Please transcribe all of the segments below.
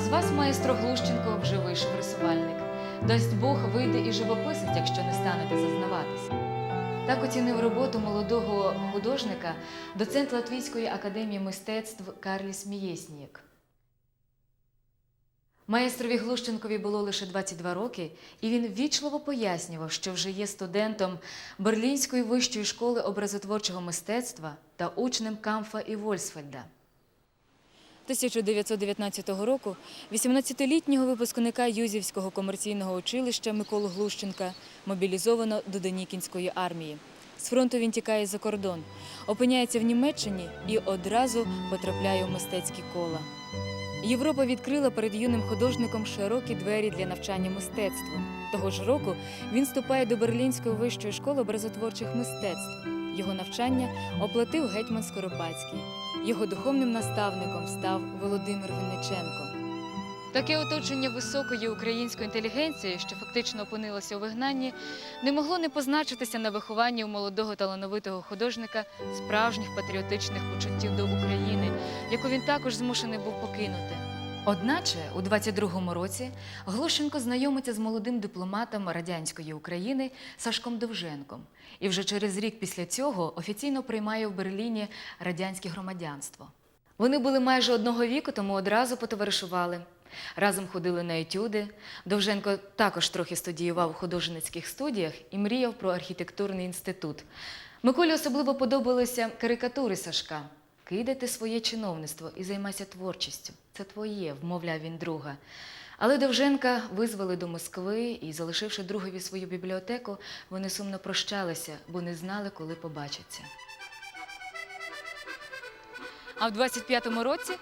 З вас, маестро Глущенко, вже вийшов рисувальник. Дасть Бог вийде і живописець, якщо не станете зазнаватися. Так оцінив роботу молодого художника доцент Латвійської академії мистецтв Карліс Мієснік. Маестрові Глущенкові було лише 22 роки, і він ввічливо пояснював, що вже є студентом Берлінської вищої школи образотворчого мистецтва та учнем Камфа і Вольсфельда. 1919 року 18-літнього випускника Юзівського комерційного училища Миколу Глущенка мобілізовано до Денікінської армії. З фронту він тікає за кордон, опиняється в Німеччині і одразу потрапляє у мистецькі кола. Європа відкрила перед юним художником широкі двері для навчання мистецтву. Того ж року він вступає до Берлінської вищої школи образотворчих мистецтв. Його навчання оплатив гетьман Скоропадський. Його духовним наставником став Володимир Винниченко. Таке оточення високої української інтелігенції, що фактично опинилося у вигнанні, не могло не позначитися на вихованні у молодого талановитого художника справжніх патріотичних почуттів до України, яку він також змушений був покинути. Одначе, у 22-му році Глушенко знайомиться з молодим дипломатом радянської України Сашком Довженком, і вже через рік після цього офіційно приймає в Берліні радянське громадянство. Вони були майже одного віку, тому одразу потоваришували. Разом ходили на етюди. Довженко також трохи студіював у художницьких студіях і мріяв про архітектурний інститут. Миколі особливо подобалися карикатури Сашка. Кидайте своє чиновництво і займайся творчістю. Це твоє, вмовляв він друга. Але Довженка визвали до Москви і, залишивши другові свою бібліотеку, вони сумно прощалися, бо не знали, коли побачаться. А в 25-му році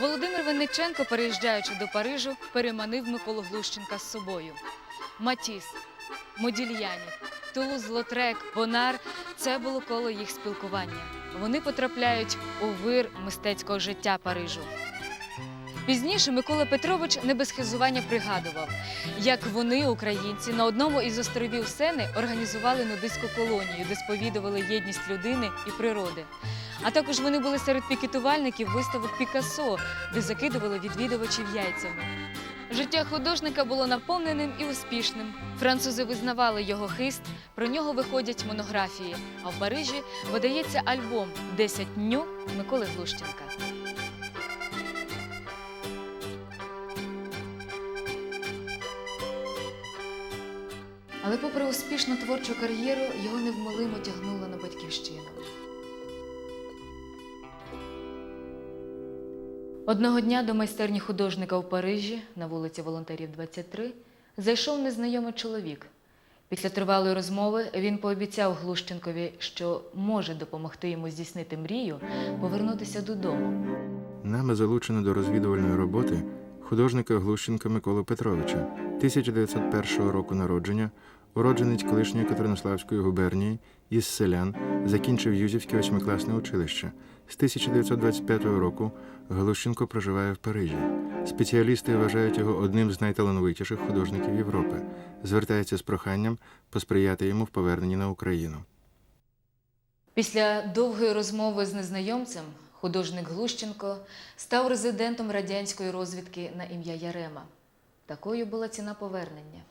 Володимир Винниченко, переїжджаючи до Парижу, переманив Миколу Глущенка з собою. Матіс, Модільяні, Тулуз, Лотрек, Бонар це було коло їх спілкування. Вони потрапляють у вир мистецького життя Парижу. Пізніше Микола Петрович не без хизування пригадував, як вони, українці, на одному із островів Сени організували нудистську колонію, де сповідували єдність людини і природи. А також вони були серед пікетувальників виставок Пікассо, де закидували відвідувачів яйцями. Життя художника було наповненим і успішним. Французи визнавали його хист, про нього виходять монографії. А в Парижі видається альбом «10 дню Миколи Глущенка. Але, попри успішну творчу кар'єру, його невмолимо тягнуло на батьківщину. Одного дня до майстерні художника в Парижі на вулиці Волонтерів 23 зайшов незнайомий чоловік. Після тривалої розмови він пообіцяв Глущенкові, що може допомогти йому здійснити мрію повернутися додому. Нами залучено до розвідувальної роботи художника Глущенка Миколи Петровича, 1901 року народження, уродженець колишньої Катеринославської губернії із селян, закінчив Юзівське восьмикласне училище. З 1925 року Глущенко проживає в Парижі. Спеціалісти вважають його одним з найталановитіших художників Європи. Звертається з проханням посприяти йому в поверненні на Україну. Після довгої розмови з незнайомцем художник Глущенко став резидентом радянської розвідки на ім'я Ярема. Такою була ціна повернення.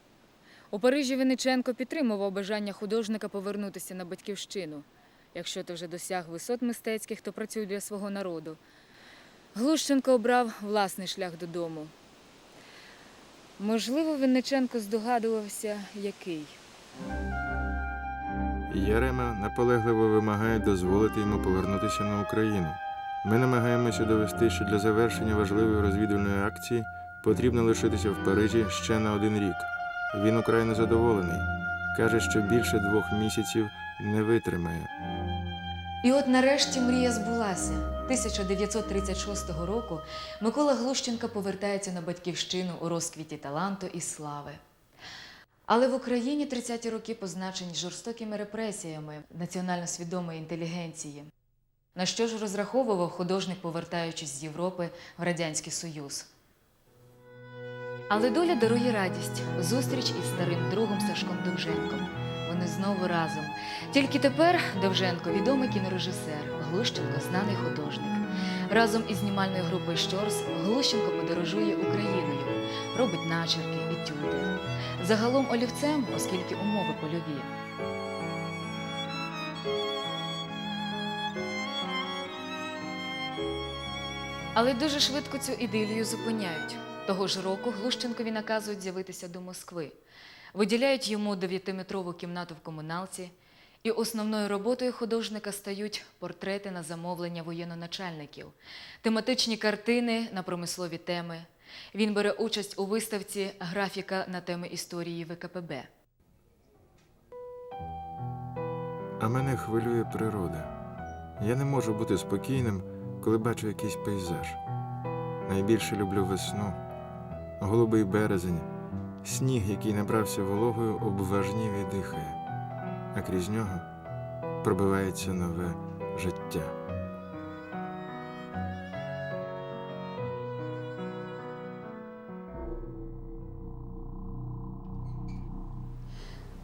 У Парижі Винниченко підтримував бажання художника повернутися на батьківщину. Якщо ти вже досяг висот мистецьких, то працюй для свого народу. Глущенко обрав власний шлях додому. Можливо, Винниченко здогадувався, який. Ярема наполегливо вимагає дозволити йому повернутися на Україну. Ми намагаємося довести, що для завершення важливої розвідувальної акції потрібно лишитися в Парижі ще на один рік. Він украй незадоволений. Каже, що більше двох місяців не витримає. І от нарешті мрія збулася. 1936 року Микола Глущенко повертається на батьківщину у розквіті таланту і слави. Але в Україні 30-ті роки позначені жорстокими репресіями національно свідомої інтелігенції. На що ж розраховував художник, повертаючись з Європи в Радянський Союз? Але доля дарує радість зустріч із старим другом Сашком Довженком. Вони знову разом. Тільки тепер Довженко відомий кінорежисер, Глущенко знаний художник. Разом із знімальною групою Щорс Глущенко подорожує Україною, робить начерки, етюди. Загалом олівцем, оскільки умови польові. Але дуже швидко цю ідилію зупиняють. Того ж року Глущенкові наказують з'явитися до Москви. Виділяють йому дев'ятиметрову кімнату в комуналці, і основною роботою художника стають портрети на замовлення воєнноначальників, тематичні картини на промислові теми. Він бере участь у виставці графіка на теми історії ВКПБ. А мене хвилює природа. Я не можу бути спокійним, коли бачу якийсь пейзаж. Найбільше люблю весну, голубий березень, сніг, який набрався вологою, обважнів і дихає, а крізь нього пробивається нове життя.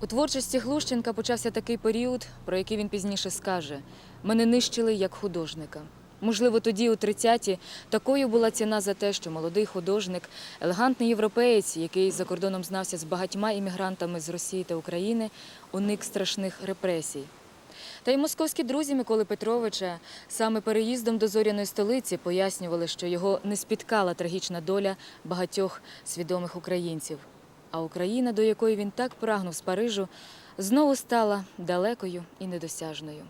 У творчості Глущенка почався такий період, про який він пізніше скаже: мене нищили як художника. Можливо, тоді, у 30-ті, такою була ціна за те, що молодий художник, елегантний європеєць, який за кордоном знався з багатьма іммігрантами з Росії та України, уник страшних репресій. Та й московські друзі Миколи Петровича саме переїздом до зоряної столиці пояснювали, що його не спіткала трагічна доля багатьох свідомих українців. А Україна, до якої він так прагнув з Парижу, знову стала далекою і недосяжною.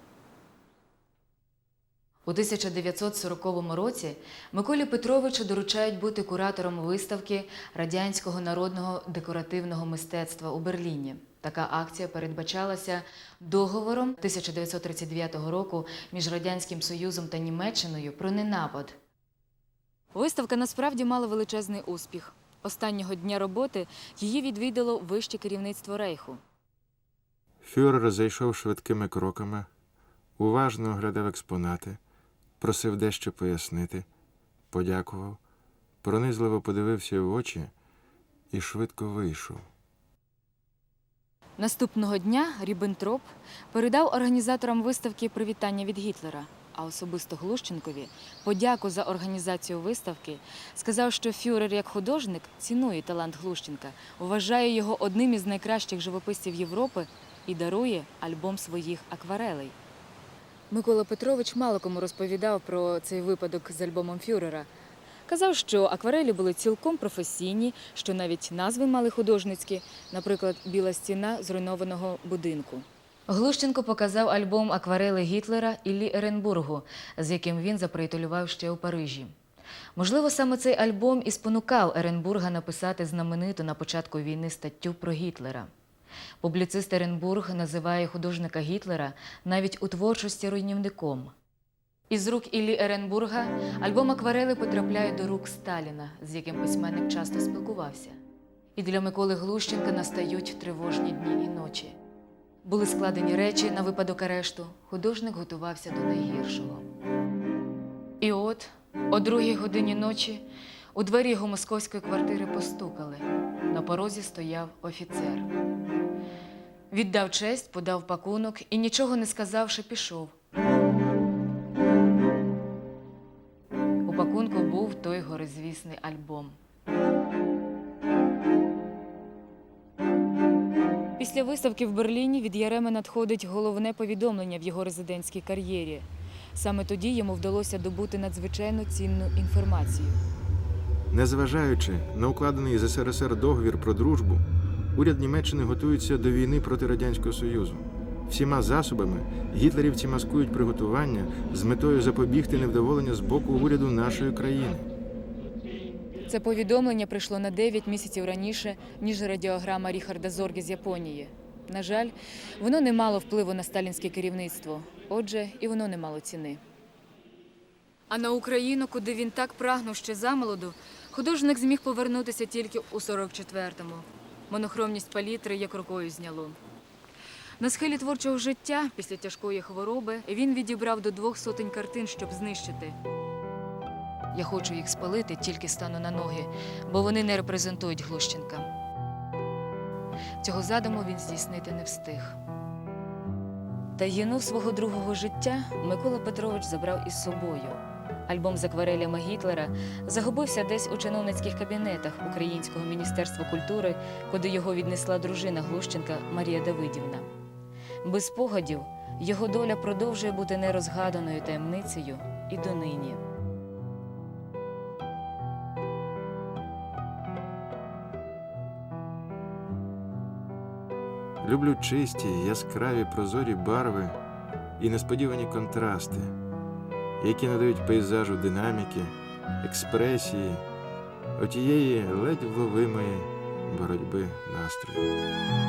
У 1940 році Миколі Петровичу доручають бути куратором виставки радянського народного декоративного мистецтва у Берліні. Така акція передбачалася договором 1939 року між Радянським Союзом та Німеччиною про ненапад. Виставка насправді мала величезний успіх. Останнього дня роботи її відвідало вище керівництво рейху. Фюрер зайшов швидкими кроками, уважно оглядав експонати, просив дещо пояснити, подякував, пронизливо подивився в очі і швидко вийшов. Наступного дня Ріббентроп передав організаторам виставки привітання від Гітлера, а особисто Глущенкові подяку за організацію виставки, сказав, що фюрер як художник цінує талант Глущенка, вважає його одним із найкращих живописців Європи і дарує альбом своїх акварелей. Микола Петрович мало кому розповідав про цей випадок з альбомом фюрера. Казав, що акварелі були цілком професійні, що навіть назви мали художницькі, наприклад, Біла стіна зруйнованого будинку. Глущенко показав альбом акварели Гітлера Іллі Еренбургу, з яким він заприятелював ще у Парижі. Можливо, саме цей альбом і спонукав Еренбурга написати знамениту на початку війни статтю про Гітлера. Публіцист Еренбург називає художника Гітлера навіть у творчості руйнівником. Із рук Іллі Еренбурга альбом акварели потрапляє до рук Сталіна, з яким письменник часто спілкувався. І для Миколи Глущенка настають тривожні дні і ночі. Були складені речі на випадок арешту. Художник готувався до найгіршого. І от, о другій годині ночі, у двері його московської квартири постукали. На порозі стояв офіцер. Віддав честь, подав пакунок і, нічого не сказавши, пішов. У пакунку був той горизвісний альбом. Після виставки в Берліні від Яреми надходить головне повідомлення в його резидентській кар'єрі. Саме тоді йому вдалося добути надзвичайно цінну інформацію. Незважаючи на укладений з СРСР договір про дружбу, уряд Німеччини готується до війни проти Радянського Союзу. Всіма засобами гітлерівці маскують приготування з метою запобігти невдоволення з боку уряду нашої країни. Це повідомлення прийшло на 9 місяців раніше, ніж радіограма Ріхарда Зорге з Японії. На жаль, воно не мало впливу на сталінське керівництво, отже, і воно не мало ціни. А на Україну, куди він так прагнув ще замолоду, художник зміг повернутися тільки у 44-му. Монохромність палітри як рукою зняло. На схилі творчого життя, після тяжкої хвороби, він відібрав до двох сотень картин, щоб знищити. Я хочу їх спалити, тільки стану на ноги, бо вони не репрезентують Глущенка. Цього задуму він здійснити не встиг. Таїну свого другого життя Микола Петрович забрав із собою. Альбом з акварелями Гітлера загубився десь у чиновницьких кабінетах Українського міністерства культури, куди його віднесла дружина Глущенка Марія Давидівна. Без спогадів його доля продовжує бути нерозгаданою таємницею і донині. Люблю чисті, яскраві прозорі барви і несподівані контрасти, які надають пейзажу динаміки, експресії, отієї ледь вловимої боротьби настрою.